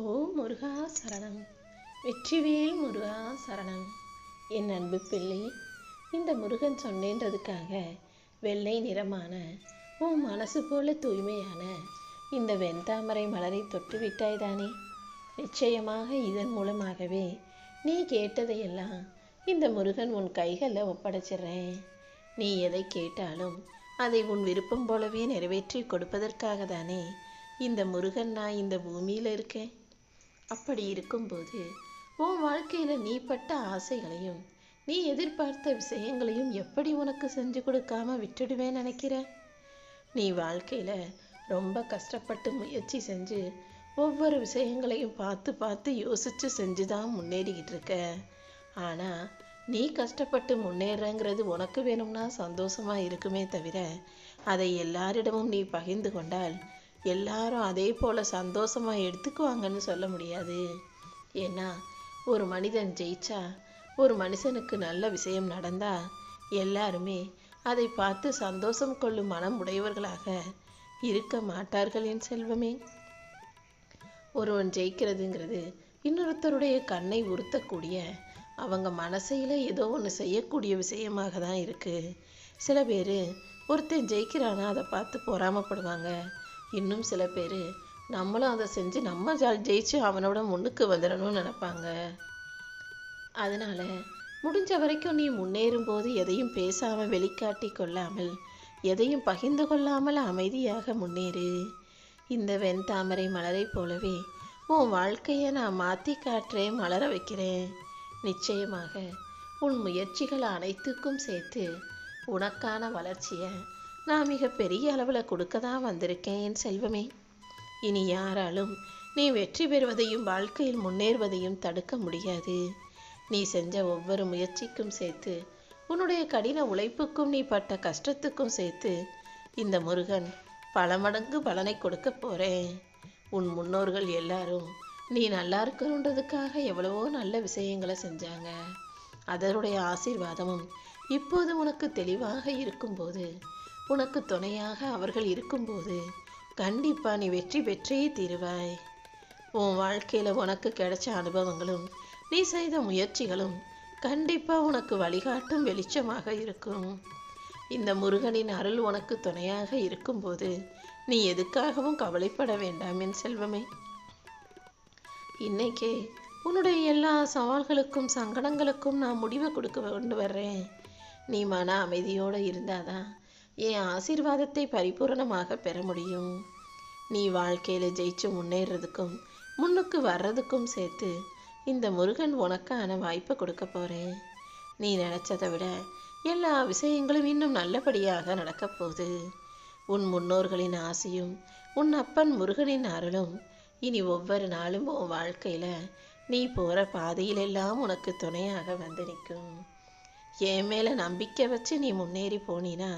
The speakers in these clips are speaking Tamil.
ஓ முருகா சரணம். வெற்றிவேல் முருகா சரணம். என் அன்பு பிள்ளை இந்த முருகன் சொன்னேன்றதுக்காக வெள்ளை நிறமான உன் மனசு போல தூய்மையான இந்த வெண்தாமரை மலரை தொட்டு விட்டாய்தானே நிச்சயமாக இதன் மூலமாகவே நீ கேட்டதையெல்லாம் இந்த முருகன் உன் கைகளில் ஒப்படைச்சிடுறேன். நீ எதை கேட்டாலும் அதை உன் விருப்பம் போலவே நிறைவேற்றி கொடுப்பதற்காக தானே இந்த முருகன் நான் இந்த பூமியில் இருக்கேன்? அப்படி இருக்கும்போது உன் வாழ்க்கையில் நீ பட்ட ஆசைகளையும் நீ எதிர்பார்த்த விஷயங்களையும் எப்படி உனக்கு செஞ்சு கொடுக்காம விட்டுடுவேன் நினைக்கிற? நீ வாழ்க்கையில் ரொம்ப கஷ்டப்பட்டு முயற்சி செஞ்சு ஒவ்வொரு விஷயங்களையும் பார்த்து பார்த்து யோசிச்சு செஞ்சு தான் முன்னேறிக்கிட்டு இருக்க. ஆனால் நீ கஷ்டப்பட்டு முன்னேறங்கிறது உனக்கு வேணும்னா சந்தோஷமா இருக்குமே தவிர அதை எல்லாரிடமும் நீ பகிர்ந்து கொண்டால் எல்லாரும் அதே போல சந்தோஷமா எடுத்துக்குவாங்கன்னு சொல்ல முடியாது. ஏன்னா ஒரு மனிதன் ஜெயிச்சா ஒரு மனுஷனுக்கு நல்ல விஷயம் நடந்தா எல்லாருமே அதை பார்த்து சந்தோஷம் கொள்ளும் மனம் உடையவர்களாக இருக்க மாட்டார்கள் என் செல்வமே. ஒருவன் ஜெயிக்கிறதுங்கிறது இன்னொருத்தருடைய கண்ணை உறுத்தக்கூடிய அவங்க மனசையில் ஏதோ ஒன்று செய்யக்கூடிய விஷயமாக தான் இருக்குது சில பேர் ஒருத்தன் ஜெயிக்கிறானா அதை பார்த்து பொறாமப்படுவாங்க. இன்னும் சில பேர் நம்மளும் அதை செஞ்சு நம்ம ஜா- ஜெயிச்சு அவனோட முன்னுக்கு வந்துடணும்னு நினைப்பாங்க. அதனால முடிஞ்ச வரைக்கும் நீ முன்னேறும் போது எதையும் பேசாமல் வெளிக்காட்டி கொள்ளாமல் எதையும் பகிர்ந்து கொள்ளாமல் அமைதியாக முன்னேறு. இந்த வெண்தாமரை மலரை போலவே உன் வாழ்க்கையை நான் மாற்றி காட்டுறேன் மலர வைக்கிறேன். நிச்சயமாக உன் முயற்சிகள் அனைத்துக்கும் சேர்த்து உனக்கான வளர்ச்சியை நான் மிக பெரிய அளவில் கொடுக்க தான் வந்திருக்கேன் என் செல்வமே. இனி யாராலும் நீ வெற்றி பெறுவதையும் வாழ்க்கையில் முன்னேறுவதையும் தடுக்க முடியாது. நீ செஞ்ச ஒவ்வொரு முயற்சிக்கும் சேர்த்து உன்னுடைய கடின உழைப்புக்கும் நீ பட்ட கஷ்டத்துக்கும் சேர்த்து இந்த முருகன் பல மடங்கு பலனை கொடுக்க போகிறேன் உன் முன்னோர்கள் எல்லாரும் நீ நல்லா இருக்கணுன்றதுக்காக எவ்வளவோ நல்ல விஷயங்களை செஞ்சாங்க. அதனுடைய ஆசீர்வாதமும் இப்போது உனக்கு தெளிவாக இருக்கும்போது உனக்கு துணையாக அவர்கள் இருக்கும்போது கண்டிப்பாக நீ வெற்றி பெற்றே தீருவாய். உன் வாழ்க்கையில் உனக்கு கிடைச்ச அனுபவங்களும் நீ செய்த முயற்சிகளும் கண்டிப்பாக உனக்கு வழிகாட்டும் வெளிச்சமாக இருக்கும். இந்த முருகனின் அருள் உனக்கு துணையாக இருக்கும்போது நீ எதுக்காகவும் கவலைப்பட வேண்டாம் என் செல்வமே. இன்னைக்கே உன்னுடைய எல்லா சவால்களுக்கும் சங்கடங்களுக்கும் நான் முடிவை கொடுக்க கொண்டு வர்றேன். நீ மன அமைதியோடு இருந்தாதான் என் ஆசீர்வாதத்தை பரிபூரணமாக பெற முடியும். நீ வாழ்க்கையில் ஜெயிச்சு முன்னேறதுக்கும் முன்னுக்கு வர்றதுக்கும் சேர்த்து இந்த முருகன் உனக்கான வாய்ப்பை கொடுக்க போகிறேன் நீ நினச்சதை விட எல்லா விஷயங்களும் இன்னும் நல்லபடியாக நடக்கப் போகுது. உன் முன்னோர்களின் ஆசையும் உன் அப்பன் முருகனின் அருளும் இனி ஒவ்வொரு நாளும் உன் வாழ்க்கையில் நீ போகிற பாதையிலெல்லாம் உனக்கு துணையாக வந்து நிற்கும். என் மேலே நம்பிக்கை வச்சு நீ முன்னேறி போனீனா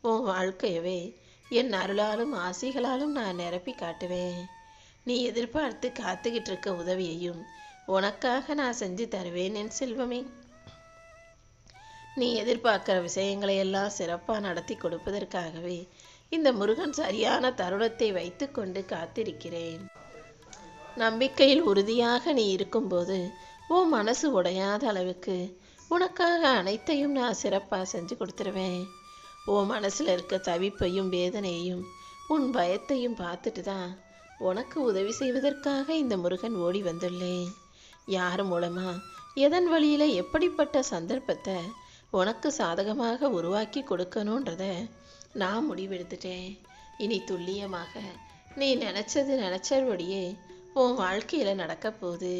உன் வாழ்க்கையவே என் அருளாலும் ஆசைகளாலும் நான் நிரப்பி காட்டுவேன். நீ எதிர்பார்த்து காத்துக்கிட்டு இருக்க உதவியையும் உனக்காக நான் செஞ்சு தருவேன் என் செல்வமே. நீ எதிர்பார்க்கிற விஷயங்களை எல்லாம் சிறப்பாக நடத்தி கொடுப்பதற்காகவே இந்த முருகன் சரியான தருணத்தை வைத்துக்கொண்டு காத்திருக்கிறேன். நம்பிக்கையில் உறுதியாக நீ இருக்கும்போது உன் மனசு உடையாத அளவுக்கு உனக்காக அனைத்தையும் நான் சிறப்பாக செஞ்சு கொடுத்துருவேன். உன் மனசில் இருக்க தவிப்பையும் வேதனையையும் உன் பயத்தையும் பார்த்துட்டு தான் உனக்கு உதவி செய்வதற்காக இந்த முருகன் ஓடி வந்துள்ளேன். யார் மூலமா எதன் வழியில் எப்படிப்பட்ட சந்தர்ப்பத்தை உனக்கு சாதகமாக உருவாக்கி கொடுக்கணுன்றத நான் முடிவெடுத்துட்டேன். இனி துல்லியமாக நீ நினச்சது நினச்சபடியே உன் வாழ்க்கையில் நடக்க போகுது.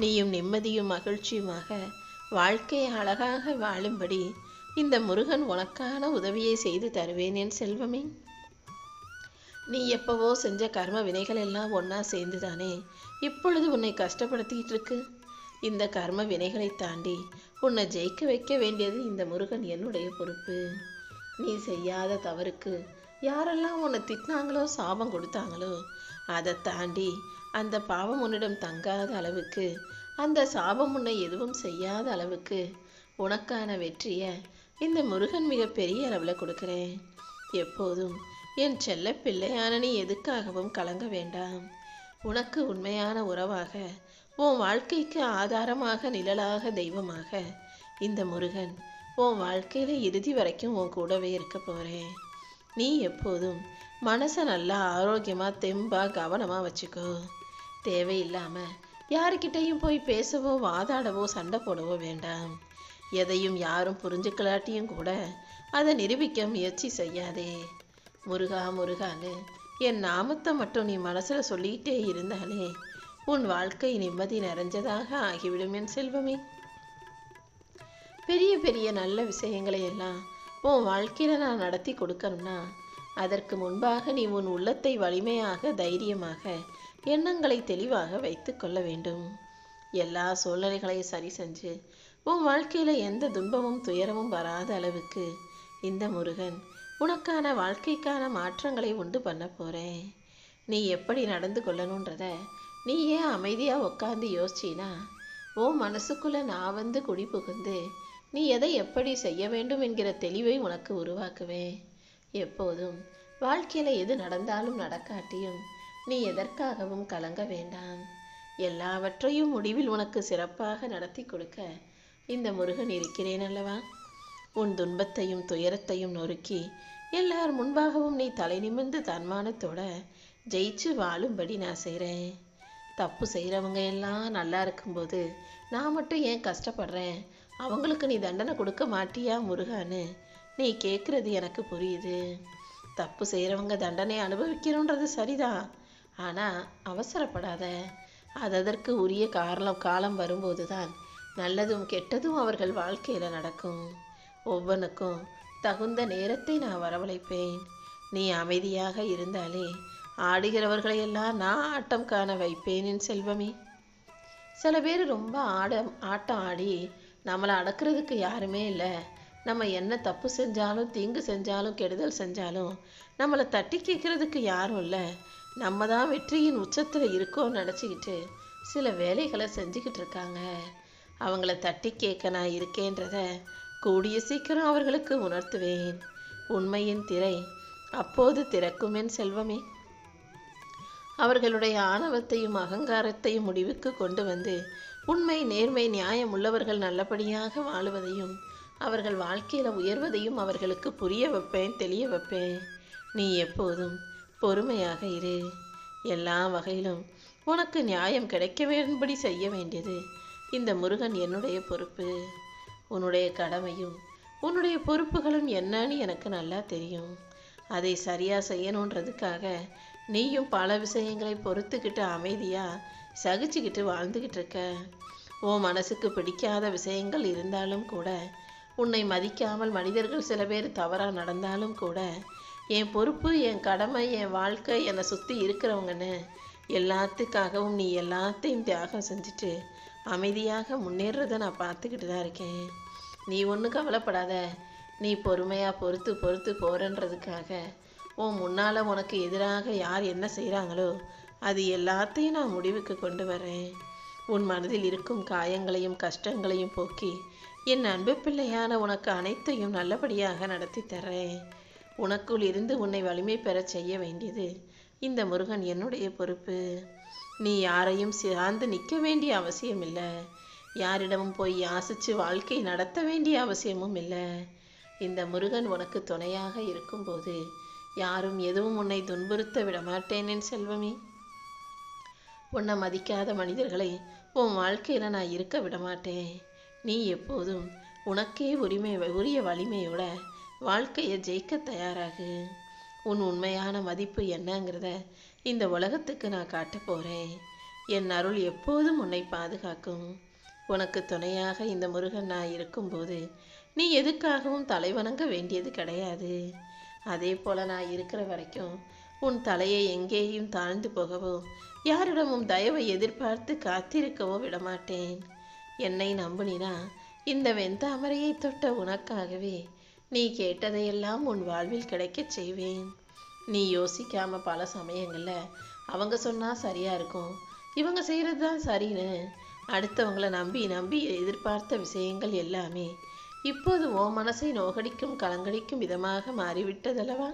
நீயும் நிம்மதியும் மகிழ்ச்சியுமாக வாழ்க்கையை அழகாக வாழும்படி இந்த முருகன் உனக்கான உதவியை செய்து தருவேன் என் செல்வமே. நீ எப்பவோ செஞ்ச கர்ம வினைகள் எல்லாம் ஒண்ணா சேர்ந்துதானே? இப்பொழுது உன்னை கஷ்டப்படுத்திக்கிட்டு இருக்கு இந்த கர்ம வினைகளை தாண்டி உன்னை ஜெயிக்க வைக்க வேண்டியது இந்த முருகன் என்னுடைய பொறுப்பு. நீ செய்யாத தவறுக்கு யாரெல்லாம் உன்னை திட்டினாங்களோ சாபம் கொடுத்தாங்களோ அதை தாண்டி அந்த பாவம் உன்னிடம் தங்காத அளவுக்கு அந்த சாபம் உன்னை எதுவும் செய்யாத அளவுக்கு உனக்கான வெற்றியை இந்த முருகன் மிக பெரிய அளவில் கொடுக்கிறேன். எப்போதும் என் செல்ல பிள்ளையான நீ எதுக்காகவும் கலங்க வேண்டாம். உனக்கு உண்மையான உறவாக உன் வாழ்க்கைக்கு ஆதாரமாக நிழலாக தெய்வமாக இந்த முருகன் உன் வாழ்க்கையில இறுதி வரைக்கும் உன் கூடவே இருக்க போறேன். நீ எப்போதும் மனசை நல்லா ஆரோக்கியமா தெம்பா கவனமா வச்சுக்கோ. தேவையில்லாம யாருக்கிட்டையும் போய் பேசவோ வாதாடவோ சண்டை போடவோ வேண்டாம். எதையும் யாரும் புரிஞ்சுக்கலாட்டியும் கூட அதை நிரூபிக்க முயற்சி செய்யாதே. முருகா முருகான்னு என் நாமத்தை மட்டும் நீ மனசுல சொல்லிக்கிட்டே இருந்தாலே உன் வாழ்க்கை நிம்மதி நிறைஞ்சதாக ஆகிவிடும் என் செல்வமே. பெரிய பெரிய நல்ல விஷயங்களை எல்லாம் உன் வாழ்க்கையில நான் நடத்தி கொடுக்கணும்னா அதற்கு முன்பாக நீ உன் உள்ளத்தை வலிமையாக தைரியமாக எண்ணங்களை தெளிவாக வைத்து கொள்ள வேண்டும். எல்லா சூழ்நிலைகளையும் சரி செஞ்சு உன் வாழ்க்கையில எந்த துன்பமும் துயரமும் வராத அளவுக்கு இந்த முருகன் உனக்கான வாழ்க்கைக்கான மாற்றங்களை உண்டு பண்ண போறேன். நீ எப்படி நடந்து கொள்ளணுன்றத நீ ஏன் அமைதியா உட்காந்து யோசிச்சினா உன் மனசுக்குள்ள நான் வந்து குடி புகுந்து நீ எதை எப்படி செய்ய வேண்டும் என்கிற தெளிவை உனக்கு உருவாக்குவேன். எப்போதும் வாழ்க்கையில எது நடந்தாலும் நடக்காட்டியும் நீ எதற்காகவும் கலங்க வேண்டாம். எல்லாவற்றையும் முடிவில் உனக்கு சிறப்பாக நடத்தி கொடுக்க இந்த முருகன் இருக்கிறேன் அல்லவா? உன் துன்பத்தையும் துயரத்தையும் நொறுக்கி எல்லார் முன்பாகவும் நீ தலை நிமிர்ந்து தன்மானத்தோட ஜெயிச்சு வாழும்படி நான் செய்கிறேன் தப்பு செய்கிறவங்க எல்லாம் நல்லா இருக்கும்போது நான் மட்டும் ஏன் கஷ்டப்படுறேன்? அவங்களுக்கு நீ தண்டனை கொடுக்க மாட்டியா முருகான்னு நீ கேட்குறது எனக்கு புரியுது. தப்பு செய்கிறவங்க தண்டனை அனுபவிக்கணுன்றது சரிதான் ஆனால் அவசரப்படாத. அது அதற்கு உரிய காரணம் காலம் வரும்போது தான் நல்லதும் கெட்டதும் அவர்கள் வாழ்க்கையில் நடக்கும். ஒவ்வொன்றுக்கும் தகுந்த நேரத்தை நான் வரவழைப்பேன். நீ அமைதியாக இருந்தாலே ஆடுகிறவர்களையெல்லாம் நான் ஆட்டம் காண வைப்பேன் என் செல்வமே. சில பேர் ரொம்ப ஆட ஆட்டம் ஆடி நம்மளை அடக்கிறதுக்கு யாருமே இல்லை. நம்ம என்ன தப்பு செஞ்சாலும் தீங்கு செஞ்சாலும் கெடுதல் செஞ்சாலும் நம்மளை தட்டி கேட்கறதுக்கு யாரும் இல்லை. நம்ம தான் வெற்றியின் உச்சத்தில் இருக்கோம்னு நினச்சிக்கிட்டு சில வேலைகளை செஞ்சுக்கிட்டு இருக்காங்க. அவங்கள தட்டி கேட்க நான் இருக்கேன்றத கூடிய சீக்கிரம் அவர்களுக்கு உணர்த்துவேன். உண்மையின் திரை அப்போது திறக்கும் என் செல்வமே. அவர்களுடைய ஆணவத்தையும் அகங்காரத்தையும் முடிவுக்கு கொண்டு வந்து உண்மை நேர்மை நியாயம் உள்ளவர்கள் நல்லபடியாக வாழுவதையும் அவர்கள் வாழ்க்கையில் உயர்வதையும் அவர்களுக்கு புரிய வைப்பேன் தெளிய வைப்பேன். நீ எப்போதும் பொறுமையாக இரு. எல்லா வகையிலும் உனக்கு நியாயம் கிடைக்க வேண்டும்படி செய்ய வேண்டியது இந்த முருகன் என்னுடைய பொறுப்பு உன்னுடைய கடமையும் உன்னுடைய பொறுப்புகளும் என்னன்னு எனக்கு நல்லா தெரியும். அதை சரியாக செய்யணுன்றதுக்காக நீயும் பல விஷயங்களை பொறுத்துக்கிட்டு அமைதியாக சகிச்சுக்கிட்டு வாழ்ந்துக்கிட்டு இருக்க. உன் மனசுக்கு பிடிக்காத விஷயங்கள் இருந்தாலும் கூட உன்னை மதிக்காமல் மனிதர்கள் சில பேர் தவறாக நடந்தாலும் கூட என் பொறுப்பு என் கடமை என் வாழ்க்கை என்னை சுற்றி இருக்கிறவங்கன்னு எல்லாத்துக்காகவும் நீ எல்லாத்தையும் தியாகம் செஞ்சுட்டு அமைதியாக முன்னேறதை நான் பார்த்துக்கிட்டு தான் இருக்கேன். நீ ஒன்றும் கவலைப்படாத. நீ பொறுமையாக பொறுத்து பொறுத்து போறன்றதுக்காக உன் முன்னால் உனக்கு எதிராக யார் என்ன செய்கிறாங்களோ அது எல்லாத்தையும் நான் முடிவுக்கு கொண்டு வரேன். உன் மனதில் இருக்கும் காயங்களையும் கஷ்டங்களையும் போக்கி என் அன்பு பிள்ளையான உனக்கு அனைத்தையும் நல்லபடியாக நடத்தி தர்றேன். உனக்குள் இருந்து உன்னை வலிமை பெறச் செய்ய வேண்டியது இந்த முருகன் என்னுடைய பொறுப்பு. நீ யாரையும் சார்ந்து நிற்க வேண்டிய அவசியம் இல்லை யாரிடமும் போய் யாசிச்சு வாழ்க்கை நடத்த வேண்டிய அவசியமும் இல்லை. இந்த முருகன் உனக்கு துணையாக இருக்கும்போது யாரும் எதுவும் உன்னை துன்புறுத்த விட மாட்டேனேன் செல்வமே. உன்னை மதிக்காத மனிதர்களை உன் வாழ்க்கையில நான் இருக்க விட மாட்டேன். நீ எப்போதும் உனக்கே உரிமை உரிய வலிமையோட வாழ்க்கையை ஜெயிக்க தயாராகு. உன் உண்மையான மதிப்பு என்னங்கிறத இந்த உலகத்துக்கு நான் காட்ட போகிறேன் என் அருள் எப்போதும் உன்னை பாதுகாக்கும். உனக்கு துணையாக இந்த முருகன் நான் இருக்கும்போது நீ எதுக்காகவும் தலைவணங்க வேண்டியது கிடையாது. அதே போல நான் இருக்கிற வரைக்கும் உன் தலையை எங்கேயும் தாழ்ந்து போகவோ யாரிடமும் தயவை எதிர்பார்த்து காத்திருக்கவோ விடமாட்டேன். என்னை நம்புனினா இந்த வெந்தாமரையை தொட்ட உனக்காகவே நீ கேட்டதையெல்லாம் உன் வாழ்வில் கிடைக்கச் செய்வேன். நீ யோசிக்காம பல சமயங்கள்ல அவங்க சொன்னா சரியா இருக்கும். இவங்க செய்யறது தான் சரின்னு அடுத்தவங்கள நம்பி நம்பி எதிர்பார்த்த விஷயங்கள் எல்லாமே இப்போது ஓ மனசை நோகடிக்கும் கலங்கடிக்கும் விதமாக மாறிவிட்டதல்லவா?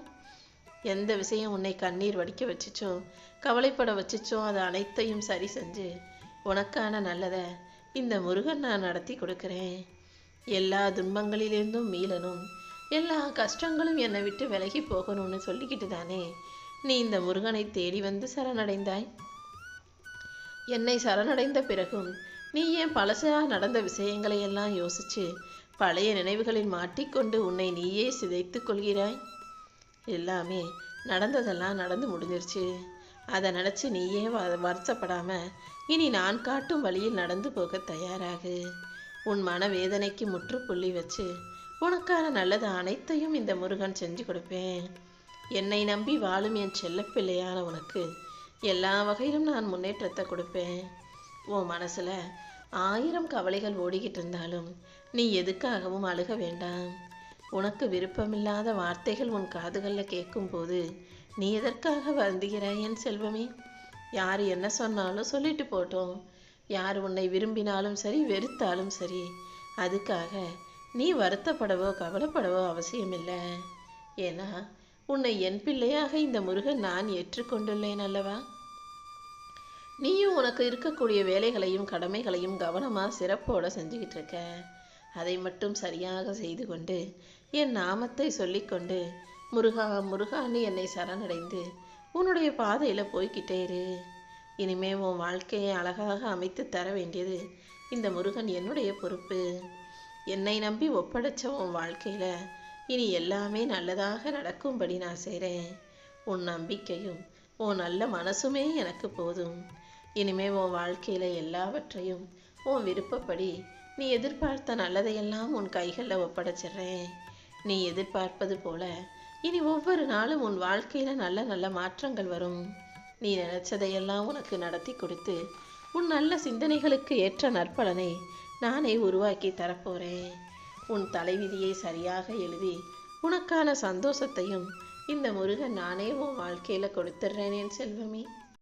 எந்த விஷயம் உன்னை கண்ணீர் வடிக்க வச்சுச்சோ கவலைப்பட வச்சுச்சோ அது அனைத்தையும் சரி செஞ்சு உனக்கான நல்லதை இந்த முருகன் நான் நடத்தி கொடுக்குறேன். எல்லா துன்பங்களிலிருந்தும் மீளனும் எல்லா கஷ்டங்களும் என்னை விட்டு விலகி போகணும்னு சொல்லிக்கிட்டு தானே. நீ இந்த முருகனை தேடி வந்து சரணடைந்தாய். என்னை சரணடைந்த பிறகும் நீ ஏன் பழசா நடந்த விஷயங்களை எல்லாம் யோசிச்சு பழைய நினைவுகளில் மாட்டிக்கொண்டு உன்னை நீயே சிதைத்து கொள்கிறாய்? எல்லாமே நடந்ததெல்லாம் நடந்து முடிஞ்சிருச்சு. அதை நினச்சி நீயே வ வருத்தப்படாமல் இனி நான் காட்டும் வழியில் நடந்து போக தயாராகு. உன் மன வேதனைக்கு முற்றுப்புள்ளி வச்சு உனக்கான நல்லது அனைத்தையும் இந்த முருகன் செஞ்சு கொடுப்பேன். என்னை நம்பி வாழும் என் செல்லப்பிள்ளையான உனக்கு எல்லா வகையிலும் நான் முன்னேற்றத்தை கொடுப்பேன். உன் மனசுல ஆயிரம் கவலைகள் ஓடிக்கிட்டு இருந்தாலும் நீ எதுக்காகவும் அழுக வேண்டாம். உனக்கு விருப்பமில்லாத வார்த்தைகள் உன் காதுகளில் கேட்கும்போது நீ எதற்காக வருந்துகிறாய் என் செல்வமே? யார் என்ன சொன்னாலும் சொல்லிட்டு போட்டோம். யார் உன்னை விரும்பினாலும் சரி வெறுத்தாலும் சரி அதுக்காக நீ வருத்தப்படவோ கவலைப்படவோ அவசியமில்லை. ஏன்னா உன்னை என் பிள்ளையாக இந்த முருகன் நான் ஏற்றுக்கொண்டுள்ளேன் அல்லவா? நீயும் உனக்கு இருக்கக்கூடிய வேலைகளையும் கடமைகளையும் கவனமாக சிறப்போடு செஞ்சுக்கிட்டு இருக்க அதை மட்டும் சரியாக செய்து கொண்டு என் நாமத்தை சொல்லிக்கொண்டு முருகா முருகான்னு என்னை சரணடைந்து உன்னுடைய பாதையில் போய்க்கிட்டே இரு. இனிமே உன் வாழ்க்கையை அழகாக அமைத்து தர வேண்டியது இந்த முருகன் என்னுடைய பொறுப்பு. என்னை நம்பி ஒப்படைச்ச உன் வாழ்க்கையில் இனி எல்லாமே நல்லதாக நடக்கும்படி நான் செய்கிறேன் உன் நம்பிக்கையும் உன் நல்ல மனசுமே எனக்கு போதும். இனிமே உன் வாழ்க்கையில் எல்லாவற்றையும் உன் விருப்பப்படி நீ எதிர்பார்த்த நல்லதையெல்லாம் உன் கைகளில் ஒப்படைச்சிடுறேன். நீ எதிர்பார்ப்பது போல இனி ஒவ்வொரு நாளும் உன் வாழ்க்கையில் நல்ல நல்ல மாற்றங்கள் வரும். நீ நினைச்சதையெல்லாம் உனக்கு நடத்தி கொடுத்து உன் நல்ல சிந்தனைகளுக்கு ஏற்ற நற்பலனை நானே உருவாக்கி தரப்போறேன். உன் தலைவிதியை சரியாக எழுதி உனக்கான சந்தோஷத்தையும் இந்த முருகன் நானே உன் வாழ்க்கையில் கொடுத்துட்றேனேன் செல்வமே.